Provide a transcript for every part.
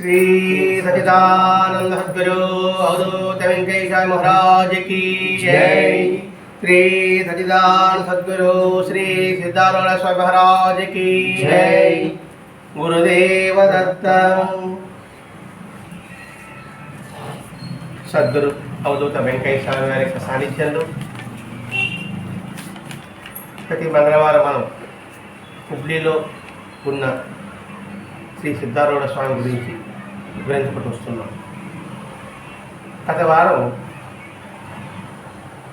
श्री सचिदानंद सद्गुरु अवधूत वेंकटेश महाराज की जय श्री सचिदानंद सद्गुरु श्री सिद्धारूढ़ स्वामी महाराज की जय गुरुदेव दत्त సద్గురు అవధూత వెంకయ్య స్వామి వారి యొక్క సాన్నిధ్యంలో ప్రతి మంగళవారం మనం హుబ్లీలో ఉన్న శ్రీ సిద్ధారూఢ స్వామి గురించి వివరించబడి వస్తున్నాం గత వారం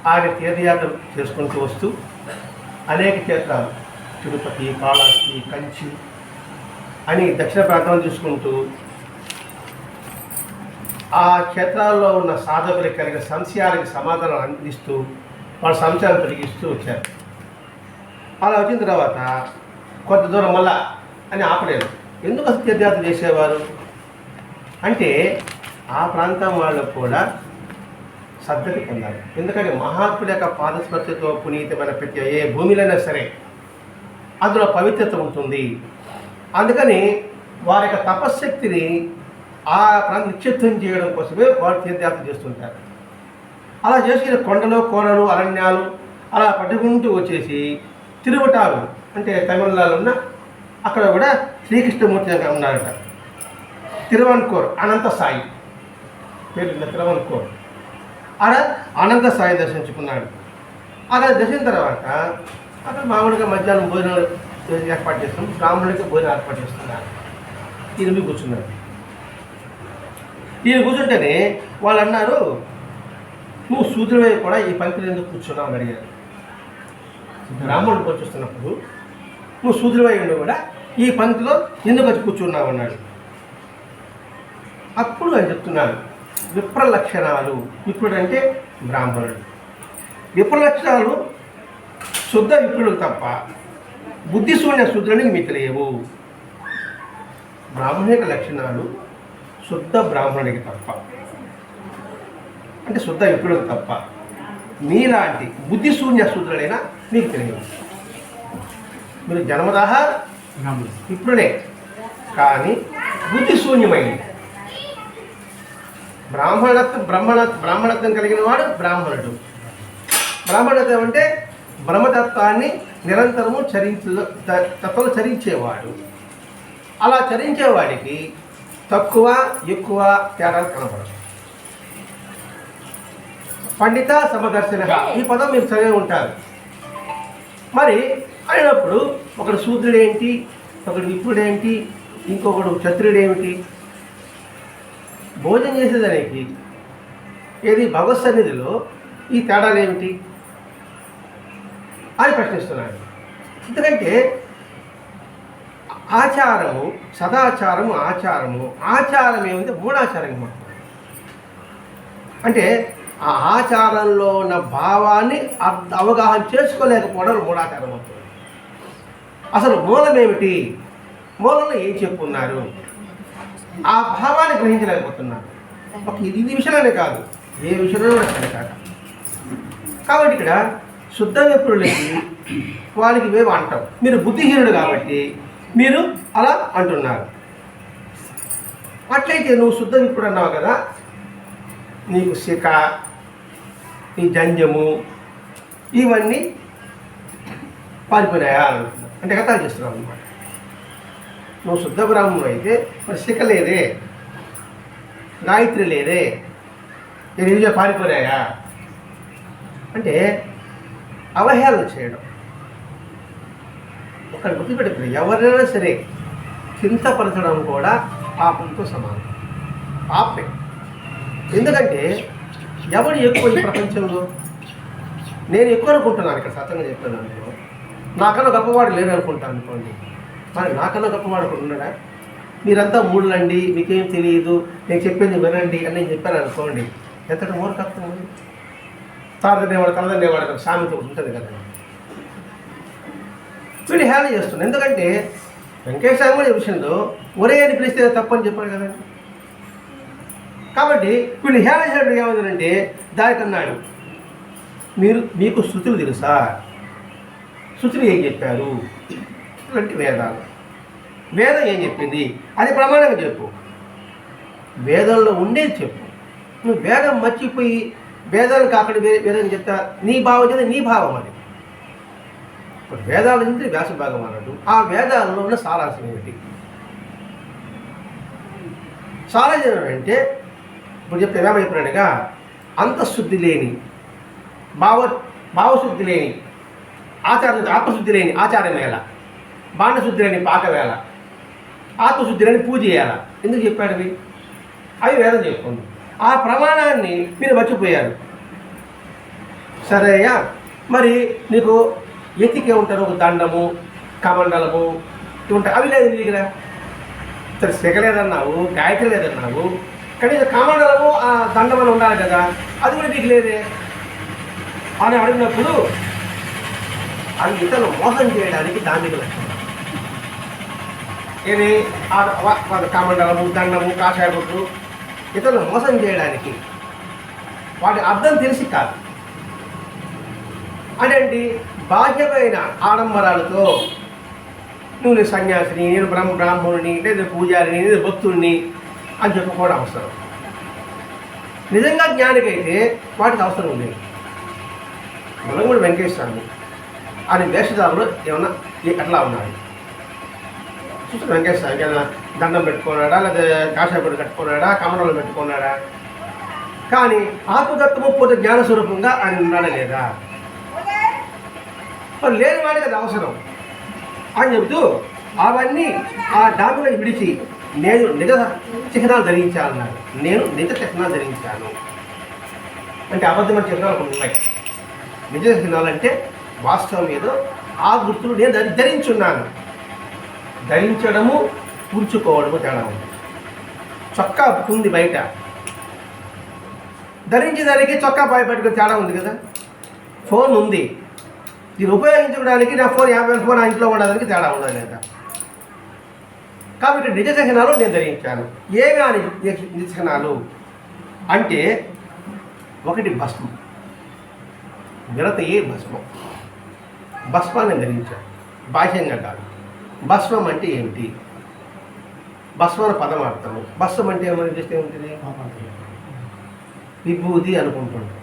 ఆయన తీర్థయాత్ర చేసుకుంటూ వస్తూ అనేక క్షేత్రాలు తిరుపతి కాళహస్తి కంచి అని దక్షిణ ప్రాంతం చూసుకుంటూ ఆ క్షేత్రాల్లో ఉన్న సాధకులకు కలిగిన సంశయాలకు సమాధానం అందిస్తూ వాళ్ళ సంశయాలను తొలగిస్తూ వచ్చారు. అలా వచ్చిన తర్వాత కొంత దూరం మళ్ళా అని ఆపలేదు. ఎందుకు అసలు తీర్థయాత్ర చేసేవారు? అంటే ఆ ప్రాంతం వాళ్ళు కూడా సద్దతి పొందాలి. ఎందుకంటే మహాత్ముల యొక్క పాదస్పర్శతో పునీతమైన ప్రతి ఏ భూమిలైనా సరే అందులో పవిత్రత ఉంటుంది. అందుకని వారి యొక్క తపశ్శక్తిని ఆ ప్రాంతం నిక్షిప్తం చేయడం కోసమే వారు తీర్థయాత్ర చేస్తుంటారు. అలా చేసిన కొండలు కోనలు అరణ్యాలు అలా పట్టుకుంటూ వచ్చేసి తిరువటాలు అంటే తమిళనాడు ఉన్న అక్కడ కూడా శ్రీకృష్ణమూర్తి దగ్గర ఉన్నారట. తిరువన్కోర్ అనంత సాయి. పేరు తిరువన్కోర్. ఆడ అనంత సాయి దర్శించుకున్నాడు. అక్కడ దర్శించిన తర్వాత అక్కడ మామూలుగా మధ్యాహ్నం భోజనం ఏర్పాటు చేస్తాం. బ్రాహ్మణులకి భోజనం ఏర్పాటు చేస్తున్నారు. ఈయన కూర్చున్నారు. కూర్చున్నాడు ఈయన కూర్చుంటేనే వాళ్ళు అన్నారు నువ్వు సూత్రమే కూడా ఈ పంక్తిలో ఎందుకు కూర్చున్నావు? అని అడిగారు. బ్రాహ్మణుడు కూర్చొస్తున్నప్పుడు నువ్వు సూర్యుడివై ఉండి కూడా ఈ పంక్తిలో ఎందుకు వచ్చి కూర్చున్నావు? అన్నాడు. అప్పుడు ఆయన చెప్తున్నాడు విప్ర లక్షణాలు విప్రుడు అంటే బ్రాహ్మణుడు. విప్ర లక్షణాలు శుద్ధ విప్రుడికి తప్ప బుద్ధి శూన్య తెలియవు బ్రాహ్మణుని యొక్క లక్షణాలు శుద్ధ బ్రాహ్మణుడికి తప్ప. అంటే శుద్ధ విప్రుడికి తప్ప. మీలాంటి బుద్ధి శూన్య శుద్ధులైనా మీకు తెలియదు. మీరు జన్మదాహ విప్రుడే. కానీ బుద్ధి శూన్యమైంది. బ్రాహ్మణత్వం బ్రహ్మణ బ్రాహ్మణత్వం కలిగిన వాడు బ్రాహ్మణుడు. బ్రాహ్మణత్వం అంటే బ్రహ్మతత్వాన్ని నిరంతరము చరించు తత్వం చరించేవాడు. అలా చరించేవాడికి తక్కువ ఎక్కువ తేడాలు కనపడదు పండిత సమదర్శన ఈ పదం మీరు చదివి ఉంటారు. మరి అయినప్పుడు ఒకడు శూద్రుడేంటి ఒకడు విప్రుడేంటి ఇంకొకడు క్షత్రుడేమిటి భోజనం చేసేదానికి ఏది భగవత్ సన్నిధిలో ఈ తేడాలు ఏమిటి? అని ప్రశ్నిస్తున్నాడు. ఎందుకంటే ఆచారము సదాచారము ఆచారము ఆచారం ఏమిటి? మూఢాచారం మాట అంటే ఆ ఆచారంలో ఉన్న భావాన్ని అవగాహన చేసుకోలేకపోవడం మూఢాచారం అవుతుంది. అసలు మూలం ఏమిటి? మూలంలో ఏం చెప్పున్నారు ఆ భావాన్ని గ్రహించలేకపోతున్నాడు. ఒక ఇది విషయంలోనే కాదు ఏ విషయంలో కూడా కాక. కాబట్టి ఇక్కడ శుద్ధ విప్రులకి వాళ్ళకి మేము అంటాం. మీరు బుద్ధిహీనుడు కాబట్టి మీరు అలా అంటున్నారు. అట్లయితే నువ్వు శుద్ధ విప్రుడు అన్నావు కదా నీకు శిఖ నీ జంజము ఇవన్నీ పారిపోయినాయా అంటే కథలు చేస్తున్నావు అనమాట నువ్వు శుద్ధ బ్రాహ్మణుడు అయితే మరి శిఖ లేదే? గాయత్రి లేదే? నేను ఇవి పారిపోయాయా అంటే అవహేళన చేయడం. ఒకటి గుర్తుపెట్టుకుని ఎవరైనా సరే చింతపరచడం కూడా పాపంతో సమానం. పాపే. ఎందుకంటే ఎవడు ఎక్కువ ఈ ప్రపంచంలో? నేను ఎక్కువ అనుకుంటున్నాను ఇక్కడ సత్యంగా చెప్పాను అనుకో నాకన్నా గొప్పవాడు లేరు అనుకుంటాను అనుకోండి. మరి నాకన్నా గొప్పవాడు ఒకడు ఉన్నాడా? మీరంతా మూడులండి మీకేం తెలియదు నేను చెప్పింది వినండి అని నేను చెప్పాను అనుకోండి. ఎంతటి మూర్ఖత్వం ఉంది తారదనేవాడు సామెత ఒకటి ఉంటుంది కదా. వీడు హేళన చేస్తున్నాడు. ఎందుకంటే వెంకటేశ్వర కూడా విషయంలో ఒరే అని పిలిస్తే తప్పని చెప్పాడు కదండి కాబట్టి వీళ్ళు హేళన చేయడం ఏమైందంటే దానికి అన్నాడు మీరు మీకు శృతులు తెలుసా? శృతులు ఏం చెప్పారు? అంటే వేదాలు. వేదం ఏం చెప్పింది? అది ప్రమాణంగా చెప్పు. వేదంలో ఉండేది చెప్పు. నువ్వు వేదం మర్చిపోయి వేదాలు కాకుండా వేరే వేదం చెప్తా నీ భావం చేత నీ భావం అది. ఇప్పుడు వేదాల నుంచి వ్యాస భాగం అన్నట్టు ఆ వేదాలలో ఉన్న సారాంశం ఏమిటి? సారాంశం అంటే ఇప్పుడు చెప్తే ఏమేమి చెప్పినట్టుగా అంతఃశుద్ధి లేని భావ భావశుద్ధి లేని ఆచార ఆత్మశుద్ధి లేని ఆచారం ఎలా బాణశుద్ధిని పాక వేళ ఆత్మశుద్ధిని పూజ చేయాల. ఎందుకు చెప్పాడు అవి? అవి వేదం చెప్పుకోండి ఆ ప్రమాణాన్ని మీరు మర్చిపోయారు. సరేయా మరి నీకు ఎతికే ఉంటారు ఒక దండము కమండలము ఉంటాయి అవి లేదు నీ దగ్గర? సరే సెగలేదన్నావు గాయత్రి లేదన్నావు. కనీసం కమండలము ఆ దండం అని ఉండాలి కదా అది కూడా నీకు లేదే? అని అడిగినప్పుడు అది ఇతను మోసం చేయడానికి దానికి లక్ష్యం. ఇది కమండలము దండము కాషాయ బొట్లు ఇతరులు మోసం చేయడానికి వాటి అర్థం తెలిసి కాదు. అదేంటి? బాహ్యమైన ఆడంబరాలతో నువ్వు నేను సన్యాసిని నేను బ్రహ్మ బ్రాహ్మణుని లేదా పూజారిని లేదా భక్తుడిని అని చెప్పుకోవడం అవసరం. నిజంగా జ్ఞానికైతే వాటికి అవసరం ఉంది కూడా వెంకటేశ్వరాన్ని అని వేషధారులు ఏమన్నా అట్లా ఎట్లా ఉన్నాయి చూసిన వెంకటేశ్వర దండం పెట్టుకున్నాడా? లేదా కాషాయపడి కట్టుకున్నాడా? కమలంలో పెట్టుకున్నాడా? కానీ ఆత్మతత్వము పోతే జ్ఞానస్వరూపంగా ఆయన ఉన్నాడా లేదా? మరి లేని వాడికి అది అవసరం. అని చెబుతూ అవన్నీ ఆ డాకులను విడిచి నేను నిజ చిహ్నాలు ధరించాలన్నాడు నేను నిజ చిహ్నాలు ధరించాను. అంటే అబద్ధమైన చిహ్నాలు ఉన్నాయి. నిజ చిహ్నాలు అంటే వాస్తవం ఏదో ఆ గుర్తులు నేను ధరించున్నాను. ధరించడము కూర్చుకోవడము తేడా ఉంది. చొక్కా ఉంది బయట. ధరించేదానికి చొక్కా పాయ పెట్టుకుని తేడా ఉంది కదా. ఫోన్ ఉంది. దీన్ని ఉపయోగించుకోవడానికి నా ఫోన్ యాభై ఫోన్ ఆ ఇంట్లో ఉండడానికి తేడా ఉండాలి లేదా? కాబట్టి నిజ చిహ్నాలు నేను ధరించాను. ఏమి ఆ నిజ చిహ్నాలు అంటే ఒకటి భస్మం. విడత ఏ భస్మం. భస్మాన్ని ధరించాను. బాహ్యంగా కాదు. భస్మం అంటే ఏమిటి? భస్మన అనే పదం అర్థము భస్మం అంటే ఏమని చేస్తే ఏముంటుంది? విభూతి అనుకుంటుంటాం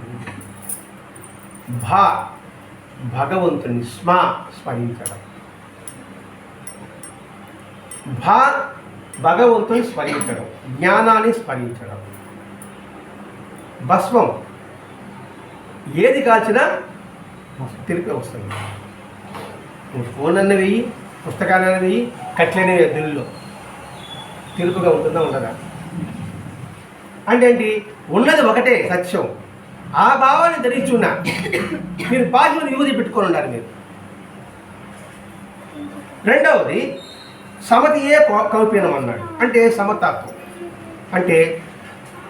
భా భగవంతుని స్మ స్మరించడం. భా భగవంతుని స్మరించడం. జ్ఞానాన్ని స్మరించడం. భస్మం ఏది కాల్చినా తిరిగి వస్తుంది. నువ్వు ఫోన్ అన్న వెయ్యి. పుస్తకాలు అన్న కట్లనే దిల్లులో తెలుపుగా ఉంటుందా ఉండదా? అంటే ఏంటి ఉన్నది ఒకటే సత్యం. ఆ భావాన్ని ధరించున్నా మీరు బాహ్యం యూది పెట్టుకొని ఉండాలి మీరు. రెండవది సమతియే కౌపీనం అన్నాడు. అంటే సమతత్వం. అంటే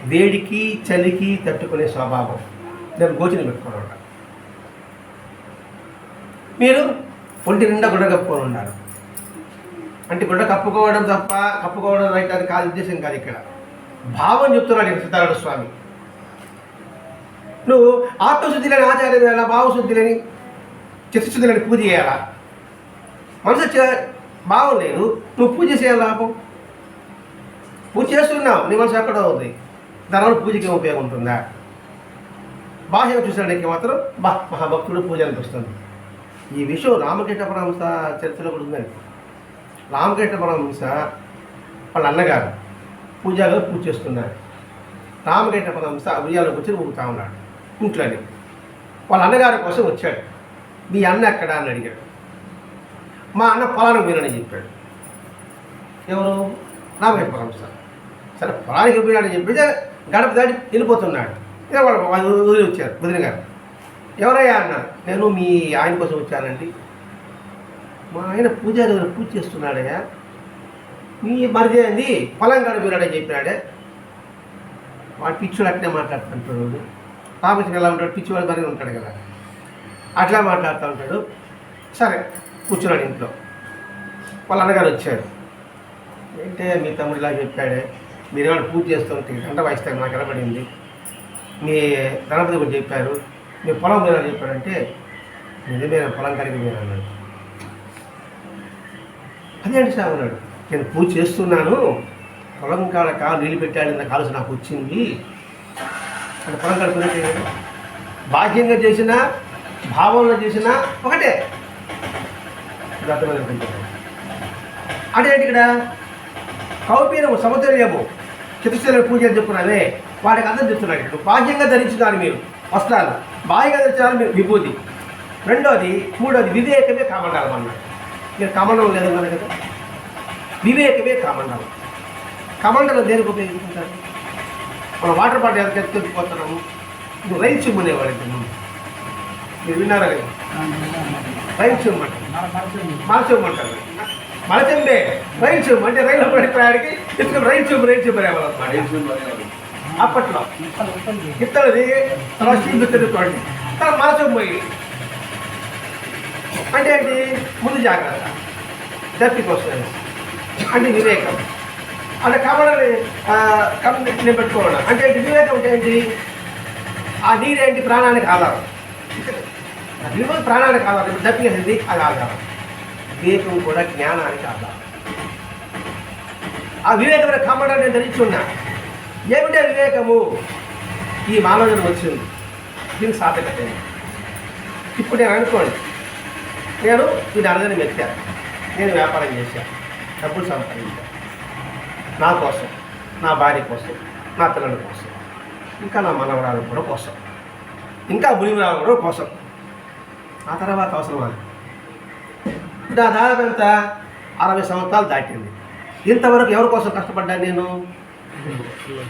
వేడికి చలికి తట్టుకునే స్వభావం. నేను గోచిని పెట్టుకొని ఉండాలి. మీరు ఒంటి నిండా గుడగప్పుకొని ఉన్నారు అంటే గుడ్డ కప్పుకోవడం తప్ప కప్పుకోవడం రైట్ అది కాదు ఉద్దేశం కాదు ఇక్కడ. భావం చెప్తున్నాడు ఇక్కడ సీతారామ స్వామి. నువ్వు ఆత్మశుద్ధి లేని ఆచార్యం వేయాలా భావశుద్ధి లేని చిత్తశుద్ధి లేని పూజ చేయాలా? మనసు భావం లేదు. నువ్వు పూజ చేయాలి లాభం పూజ చేస్తున్నావు నీ మనసు ఎక్కడ ఉంది. దానివల్ల పూజకి ఉపయోగం ఉంటుందా? బాహ్యం చూసినడానికి మాత్రం బా మహాభక్తుడు పూజ అనిపిస్తుంది ఈ విషయం రామకృష్ణ పరమహంస చరిత్రలో కూడా ఉందండి. రామకృష్ణ పరమహంస వాళ్ళ అన్నగారు పూజాగా పూజ చేస్తున్నారు. రామకృష్ణ పరమహంస ఉయ్యాలకు వచ్చి ఊగుతా ఉన్నాడు. ఇంట్లోనే. వాళ్ళ అన్నగారి కోసం వచ్చాడు. మీ అన్న ఎక్కడ అని అడిగాడు. మా అన్న పొలానికి పోయినని చెప్పాడు. ఎవరు? రామకృష్ణ పరమహంస సరే పొలానికి పోయినాడని చెప్పితే గడప దాటి వెళ్ళిపోతున్నాడు. వాళ్ళు వదిలి వచ్చారు. వదిలిగారు ఎవరయ్యా అన్నారు నేను మీ ఆయన కోసం వచ్చానండి. మా ఆయన పూజారి దగ్గర పూజ చేస్తున్నాడయ్యా మీ మరిది ఏంది? పొలం గడిపినాడని చెప్పినాడే. వాడు పిచ్చుడు అట్నే మాట్లాడుతుంటాడు రామకృష్ణ ఎలా ఉంటాడు? పిచ్చివాడు మరి ఉంటాడు కదా. అట్లా మాట్లాడుతూ ఉంటాడు. సరే కూర్చున్నాడు ఇంట్లో. వాళ్ళ అన్నగారు వచ్చారు. ఏంటే మీ తమ్ముడు ఇలా చెప్పాడే? మీరు ఏమైనా పూజ చేస్తుంటే గంట వాయిస్తే నాకు కనబడింది. మీ గణపతి గురించి చెప్పారు. మీ పొలం మీద చెప్పాడంటే నిజమైన పొలం కలిగి పోయినా అన్నాడు. అదేంటి సార్ అన్నాడు. నేను పూజ చేస్తున్నాను. పొలం కాడ కాలు నీళ్ళు పెట్టాడన్న కాలుసు నాకు వచ్చింది. అంటే పొలం కాడ కొనేటి బాహ్యంగా చేసినా భావంలో చేసినా ఒకటే. అంటే ఇక్కడ? కౌపీనము సమతుల్యము చతుశ్వర పూజ అని చెప్పుకున్నావే వాడికి అర్థం చెప్తున్నాడు ఇక్కడ. బాహ్యంగా ధరించున్నారు మీరు. వస్త్రాలు. బాహ్యంగా ధరించాలి మీరు విభూతి. రెండోది మూడోది వివేకమే కామండాలం అన్నాడు మీరు కమండలం లేదన్నారు కదా వివేకమే కామండలం కమండలం దేనికి ఉపయోగించుకుంటారు మన వాటర్ బాటిల్ ఎంత ఎత్తుకుపోతున్నాము నువ్వు రైలు చిమ్ము అనేవాడు ముందు మీరు విన్నారా కదా రైలు చిమ్ము అంటారు మలచెమ్మంటారు మలచెంబే రైలు చెంబు అంటే రైలు ప్రయాణికి ఎత్తుకుని రైలు చెంబు రైలు చెంబు రేవాలన్నమాట అప్పట్లో ఇత్తడిది తర్వాత స్టీల్ తిరుగుతోండి తర్వాత మలచెంబు పోయి అంటే ఏంటి? ముందు జాగ్రత్త. దర్తి క్వశ్చన్స్ అంటే వివేకం. అంటే కమలని నేను పెట్టుకోవడం అంటే వివేకం అంటే ఏంటి? ఆ నీరేంటి ప్రాణానికి ఆధారం. వివేకం ప్రాణానికి ఆధారం. ఇప్పుడు దప్పికేసింది అది ఆధారం. వివేకం కూడా జ్ఞానానికి ఆధారం. ఆ వివేకమైన కమ్మడం నేను ధరించున్నా ఏమిటే వివేకము? ఈ మానవుడు వచ్చింది. దీనికి సాధకత ఇప్పుడు నేను అనుకోండి. నేను వీటి అర్థాన్ని మెచ్చాను నేను వ్యాపారం చేశాను డబ్బులు సంపాదించాను నా కోసం నా భార్య కోసం నా పిల్లల కోసం ఇంకా నా మనవరాల కూడా కోసం ఇంకా బులివరాల కూడా కోసం. ఆ తర్వాత అవసరమా? నా దాదాపు ఎంత? అరవై సంవత్సరాలు దాటింది. ఇంతవరకు ఎవరి కోసం కష్టపడ్డాను నేను?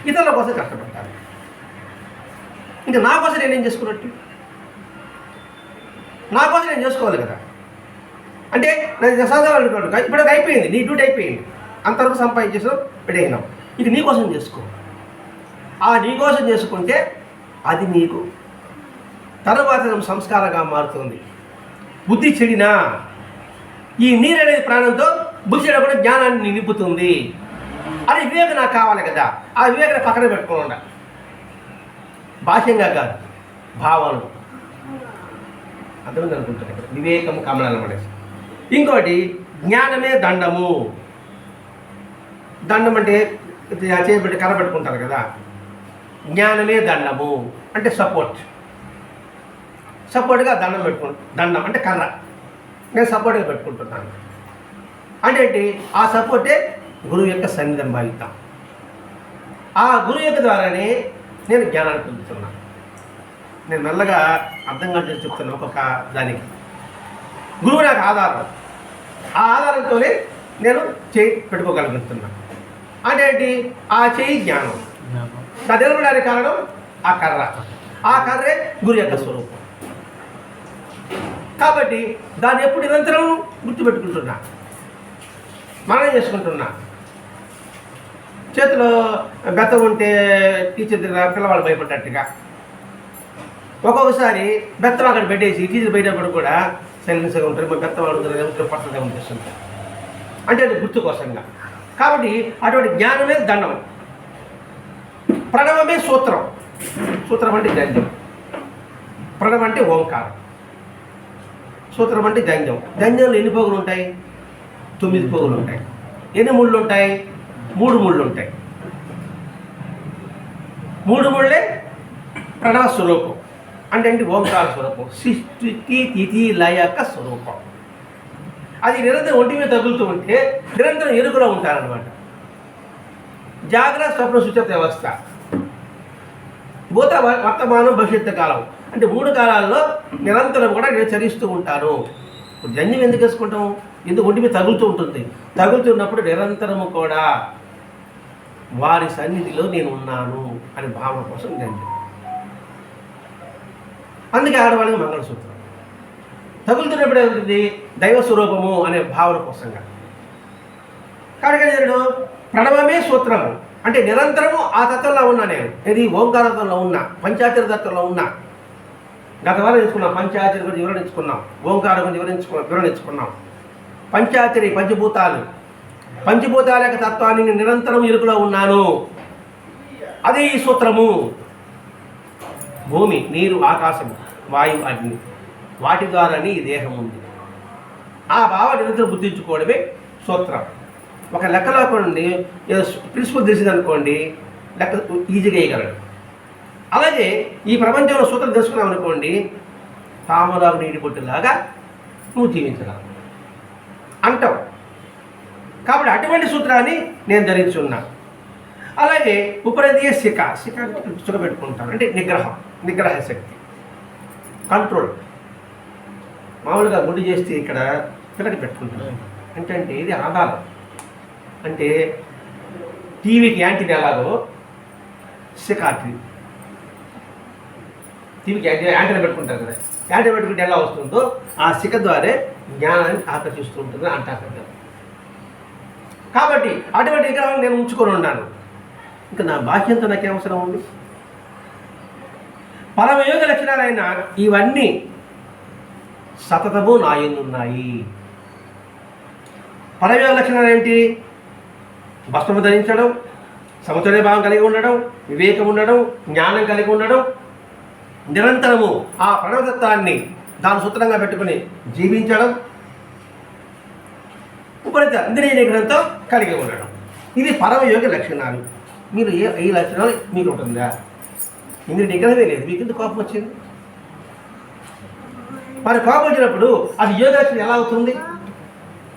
ఇతరుల కోసం కష్టపడ్డాను. ఇంకా నా కోసం నేనేం చేసుకున్నట్టు? నా కోసం నేను చేసుకోవాలి కదా. అంటే నేను సంవత్సరాలు ఇప్పుడు అది అయిపోయింది. నీ డ్యూటీ అయిపోయింది. అంతవరకు సంపాదించేసాం పెడైనావు ఇది నీ కోసం చేసుకో. ఆ నీ కోసం చేసుకుంటే అది నీకు తర్వాత సంస్కారంగా మారుతుంది. బుద్ధి చెడినా ఈ నీరు అనేది ప్రాణంతో బుద్ధి చెడకుండా జ్ఞానాన్ని నింపుతుంది. అది వివేక నాకు కావాలి కదా. ఆ వివేకం పక్కన పెట్టుకోకుండా. భాష్యంగా కాదు భావాలు. అర్థమైంది అనుకుంటాను ఇక్కడ వివేకం కమలాలు అనేసి ఇంకోటి జ్ఞానమే దండము. దండం అంటే ఇది కనబెట్టుకుంటారు కర్ర పెట్టుకుంటారు కదా. జ్ఞానమే దండము అంటే సపోర్ట్ సపోర్ట్గా దండం పెట్టుకు దండం అంటే కర్ర. నేను సపోర్ట్గా పెట్టుకుంటున్నాను. అంటే ఆ సపోర్టే గురువు యొక్క సన్నిధం భావిద్దాం ఆ గురువు యొక్క ద్వారానే నేను జ్ఞానాన్ని పొందుతున్నాను. నేను మెల్లగా అర్థం కాదు చెప్తున్నాను ఒక్కొక్క దానికి. గురువు నాకు ఆధారం. ఆ ఆధారంతోనే నేను చేయి పెట్టుకోగలుగుతున్నాను అంటే ఏంటి? ఆ చేయి జ్ఞానం. నా నిలబడడానికి కారణం ఆ కర్ర. ఆ కర్రే గురు యొక్క స్వరూపం. కాబట్టి దాన్ని ఎప్పుడు నిరంతరం గుర్తుపెట్టుకుంటున్నా. మనం చేసుకుంటున్నా. చేతిలో బెత్తం ఉంటే టీచర్ దగ్గర పిల్లవాళ్ళు భయపడ్డట్టుగా. ఒక్కొక్కసారి బెత్తం అక్కడ పెట్టేసి టీచర్ బయటప్పుడు కూడా సైలెన్స్గా ఉంటారు మా పెద్దవాడు వాడు పర్సెంట్గా ఉంటుంటారు అంటే అది గుర్తు కోసంగా. కాబట్టి అటువంటి జ్ఞానమే దండం. ప్రణవమే సూత్రం. సూత్రం అంటే జంజం ప్రణవం అంటే ఓంకారం. సూత్రం అంటే జంజం జంజంలో ఎన్ని పోగులు ఉంటాయి? తొమ్మిది పోగులు ఉంటాయి. ఎన్ని ముళ్ళు ఉంటాయి? మూడు ముళ్ళు ఉంటాయి. మూడు ముళ్ళే ప్రణవ స్వరూపం. అంటే ఏంటి? ఓంకార స్వరూపం. సృష్టికి తిథి లయక స్వరూపం. అది నిరంతరం ఒంటి మీద తగులుతూ ఉంటే నిరంతరం ఎరుకులో ఉంటారనమాట జాగ్రత్త స్వప్న సుచత వ్యవస్థ. భూత వర్తమానం భవిష్యత్తు కాలం. అంటే మూడు కాలాల్లో నిరంతరం కూడా నేను చరిస్తూ ఉంటాను ఇప్పుడు జన్యం ఎందుకు వేసుకుంటాము? ఎందుకు ఒంటి మీద తగులుతూ ఉంటుంది? తగులుతున్నప్పుడు నిరంతరము కూడా వారి సన్నిధిలో నేను ఉన్నాను అనే భావన కోసం జన్యం అందుకే ఆడవాళ్ళకి మంగళసూత్రం తగులుతున్నప్పుడు ఏముంటుంది దైవ స్వరూపము అనే భావన కోసంగా కాబట్టి నేను ప్రణవమే సూత్రము. అంటే నిరంతరము ఆ తత్వంలో ఉన్నా నేను. ఇది ఓంకారత్వంలో ఉన్నా. పంచాచర తత్వంలో ఉన్నా. గత వారం నేర్చుకున్నాం. పంచాచరి గురించి వివరించుకున్నాం. ఓంకారం గురించి వివరించుకున్నాం. వివరించుకున్నాం. పంచాచరి పంచభూతాలు. పంచభూతాల యొక్క తత్వాన్ని నేను నిరంతరం ఇరుకులో ఉన్నాను. అదే ఈ సూత్రము. భూమి నీరు ఆకాశము. వాయు అగ్ని. వాటి ద్వారానే ఈ దేహం ఉంది. ఆ భావ నిరంతరం గుర్తించుకోవడమే సూత్రం. ఒక లెక్కలో కొన్ని ప్రిన్సిపల్ తెలిసింది అనుకోండి లెక్క ఈజీగా వేయగలడు. అలాగే ఈ ప్రపంచంలో సూత్రం తెలుసుకున్నాం అనుకోండి తామరాకు నీటి పొట్టులాగా నువ్వు జీవించగలవు. అంటావు కాబట్టి అటువంటి సూత్రాన్ని నేను ధరించి ఉన్నాను అలాగే ఉపరదీయ శిఖ శిఖ పెట్టుకుంటాను అంటే నిగ్రహం నిగ్రహ శక్తి. కంట్రోల్. మామూలుగా గుండు చేస్తే ఇక్కడ పిల్లకి పెట్టుకుంటాను అంటే అంటే ఇది ఆధారం. అంటే టీవీకి యాంటీని ఎలాగో? శిఖాటి టీవీకి యాంటీ యాంటీని పెట్టుకుంటారు కదా. యాంటీ పెట్టుకుంటే ఎలా వస్తుందో ఆ శిఖ ద్వారా జ్ఞానాన్ని ఆకర్షిస్తూ ఉంటుంది అంటారు కాబట్టి అటువంటి విగ్రహం నేను ఉంచుకొని ఉన్నాను. ఇంకా నా బాహ్యంతో నాకేం అవసరం ఉంది? పరమయోగ లక్షణాలైన ఇవన్నీ సతతము నాయనున్నాయి పరమయోగ లక్షణాలు ఏంటి? భస్మము ధరించడం సమతుల్య భావం కలిగి ఉండడం వివేకం ఉండడం జ్ఞానం కలిగి ఉండడం నిరంతరము ఆ ప్రణవతత్వాన్ని దాని సూత్రంగా పెట్టుకుని జీవించడం ఉపరిత ఇంద్రియ నిగ్రహంతో కలిగి ఉండడం. ఇది పరమయోగ లక్షణాలు. మీరు ఏ ఈ లక్షణాలు మీకు ఉంటుందా? ఇంద్రుడు నిగ్రహమే లేదు. మీకు ఎందుకు కోపం వచ్చింది? మరి కోపం వచ్చినప్పుడు అది యోగ లక్షణం ఎలా అవుతుంది?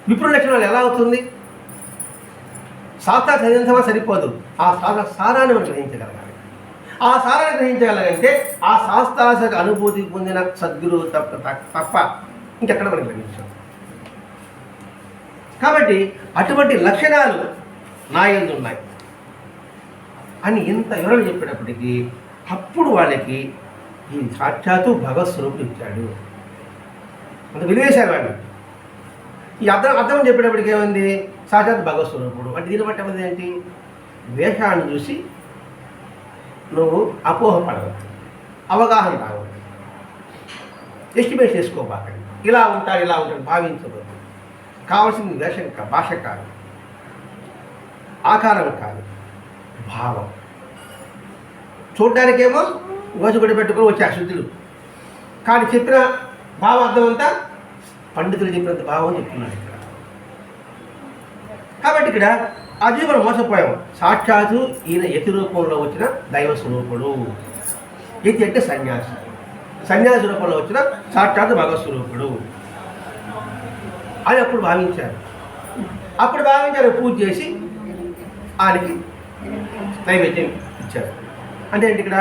విప్రు లక్షణాలు ఎలా అవుతుంది? శాస్త్ర చదివించమా సరిపోదు. ఆ శాస్త్ర సారాన్ని మనం గ్రహించగలగాలి. ఆ సారాన్ని గ్రహించగలగంటే ఆ శాస్త్రాశక అనుభూతి పొందిన సద్గురువు తప్ప తప్ప ఇంకెక్కడ మనం గ్రహించాం కాబట్టి అటువంటి లక్షణాలు నా ఉన్నాయి. అని ఇంత వివరణ చెప్పినప్పటికీ అప్పుడు వాళ్ళకి ఈ సాక్షాత్తు భగవత్స్వరూపుడు ఇచ్చాడు. అంత విలువేశారు వాళ్ళు ఈ అర్థం అర్థం చెప్పేటప్పటికి ఏముంది? సాక్షాత్ భగవత్స్వరూపుడు అంటే దీన్ని బట్టి ఏమైంది ఏంటి వేషాన్ని చూసి నువ్వు అపోహపడవద్దు అవగాహన రావద్దు ఎస్టిమేట్ చేసుకోబాకండి. ఇలా ఉంటారు ఇలా ఉంటాడు భావించవద్దు. కావాల్సింది వేషం భాష కాదు ఆకారం కాదు భావం. చూడ్డానికేమో గోజుగుడి పెట్టుకొని వచ్చే అశుద్ధులు కానీ చెప్పిన భావార్థం అంతా పండితులు చెప్పినంత భావం చెప్తున్నాడు ఇక్కడ. కాబట్టి ఇక్కడ అది మనం మోసపోయాం సాక్షాత్తు ఈయన యతి రూపంలో వచ్చిన దైవ స్వరూపుడు. యతి అంటే సన్యాసి. సన్యాసి రూపంలో వచ్చిన సాక్షాత్తు భగవత్ స్వరూపుడు. అని అప్పుడు భావించారు. అప్పుడు భావించారు పూజ చేసి ఆయనకి నైవేద్యం ఇచ్చారు. అంటే ఏంటి ఇక్కడ?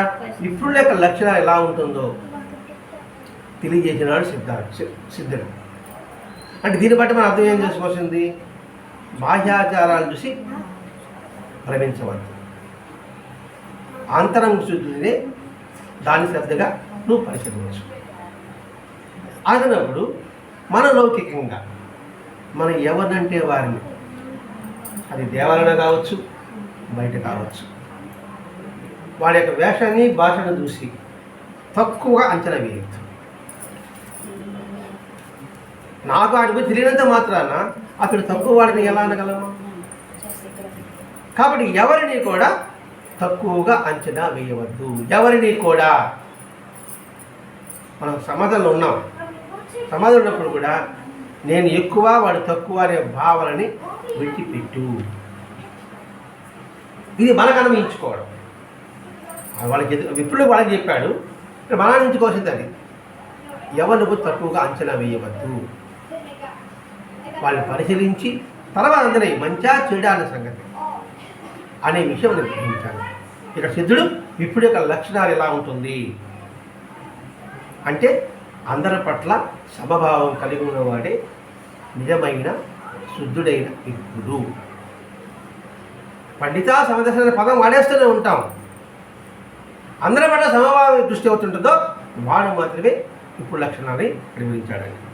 ఇప్పుడు యొక్క లక్షణం ఎలా ఉంటుందో తెలియజేసినాడు సిద్ధార్థ సిద్ధుడు. అంటే దీన్ని బట్టి మనం అర్థం ఏం చేసుకోవాల్సింది? బాహ్యాచారాలు చూసి భ్రమించవద్దు. అంతరం శుద్ధిని దాని శ్రద్ధగా నువ్వు పరిశీలించు. అదనప్పుడు మన లౌకికంగా మనం ఎవరినంటే వారిని అది దేవాలయం కావచ్చు బయట కావచ్చు వాళ్ళ యొక్క వేషాన్ని భాషను చూసి తక్కువగా అంచనా వేయద్దు నాకు వాటిపై తెలియనంత మాత్రాన అతడు తక్కువ వాడిని ఎలా అనగలము కాబట్టి ఎవరిని కూడా తక్కువగా అంచనా వేయవద్దు. ఎవరిని కూడా? మనం సమాజంలో ఉన్నాం. సమాజంలో ఉన్నప్పుడు కూడా నేను ఎక్కువ వాడు తక్కువ అనే భావనని విడిచిపెట్టు. ఇది మనకు అనుభవించుకోవడం వాళ్ళకి ఎదు- విప్రుడు వాళ్ళకి చెప్పాడు ఇక్కడ మన అనుభవించుకోవాల్సింది అది. ఎవరు తక్కువగా అంచనా వేయవద్దు. వాళ్ళని పరిశీలించి తర్వాత అందరి మంచా చెడా అనే సంగతి అనే విషయం నేను గ్రహించాను ఇక్కడ సిద్ధుడు విప్పుడు యొక్క లక్షణాలు ఎలా ఉంటుంది? అంటే అందరి పట్ల సమభావం కలిగి ఉన్నవాడే నిజమైన శుద్ధుడైన విప్పుడు పండిత సమదర్శన పదం వాడేస్తూనే ఉంటాం. అందరి పట్ల సమభావ దృష్టి అవుతుంటుందో వాడు మాత్రమే ఇప్పుడు లక్షణాన్ని నిర్వహించాడండి